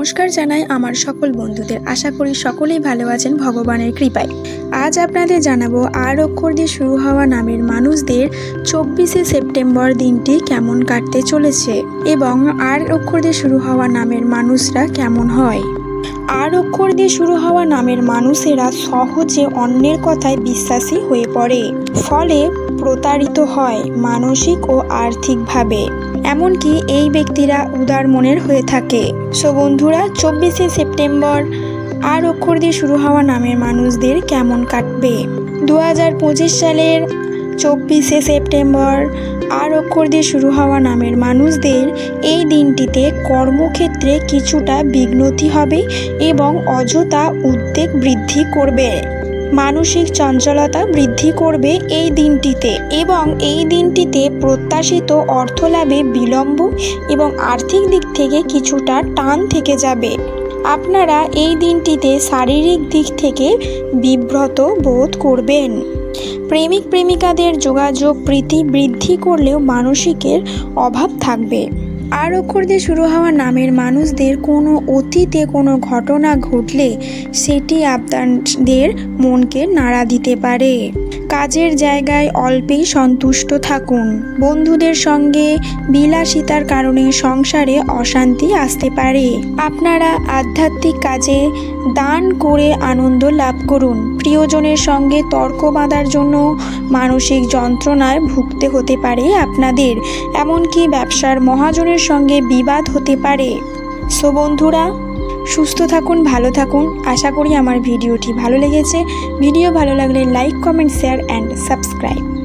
নমস্কার জানাই আমার সকল বন্ধুদের। আশা করি সকলেই ভালো আছেন ভগবানের কৃপায়। আজ আপনাদের জানাব আর অক্ষর দিয়ে শুরু হওয়া নামের মানুষদের চব্বিশে সেপ্টেম্বর দিনটি কেমন কাটতে চলেছে এবং আর অক্ষর দিয়ে শুরু হওয়া নামের মানুষরা কেমন হয়। আর অক্ষর দিয়ে শুরু হওয়া নামের মানুষেরা সহজে অন্যের কথায় বিশ্বাসী হয়ে পড়ে। ফলে প্রতারিত হয় মানসিক ও আর্থিকভাবে। এমনকি এই ব্যক্তিরা উদার মনের হয়ে থাকে। সো বন্ধুরা, চব্বিশে সেপ্টেম্বর আর অক্ষর দিয়ে শুরু হওয়া নামের মানুষদের কেমন কাটবে? দু হাজার পঁচিশ সালের চব্বিশে সেপ্টেম্বর আর অক্ষর দিয়ে শুরু হওয়া নামের মানুষদের এই দিনটিতে কর্মক্ষেত্রে কিছুটা বিঘ্নতি হবে এবং অযথা উদ্বেগ বৃদ্ধি করবে। মানসিক চঞ্চলতা বৃদ্ধি করবে এই দিনটিতে এবং এই দিনটিতে প্রত্যাশিত অর্থলাভে বিলম্ব এবং আর্থিক দিক থেকে কিছুটা টান থেকে যাবে। আপনারা এই দিনটিতে শারীরিক দিক থেকে বিব্রত বোধ করবেন। প্রেমিক প্রেমিকাদের যোগাযোগ প্রীতি বৃদ্ধি করলেও মানসিকের অভাব থাকবে। আর অক্ষর দিয়ে শুরু হওয়া নামের মানুষদের কোনো অতীতে কোনো ঘটনা ঘটলে সেটি আপনাদের মনকে নাড়া দিতে পারে। কাজের জায়গায় অল্পেই সন্তুষ্ট থাকুন। বন্ধুদের সঙ্গে বিলাসিতার কারণে সংসারে অশান্তি আসতে পারে। আপনারা আধ্যাত্মিক কাজে দান করে আনন্দ লাভ করুন। প্রিয়জনের সঙ্গে তর্ক বাঁধার জন্য মানসিক যন্ত্রণায় ভুগতে হতে পারে আপনাদের। এমনকি ব্যবসার মহাজনের সঙ্গে বিবাদ হতে পারে। সো বন্ধুরা, সুস্থ থাকুন, ভালো থাকুন। আশা করি আমার ভিডিওটি ভালো লেগেছে। ভিডিও ভালো লাগলে like, comment, share, and subscribe.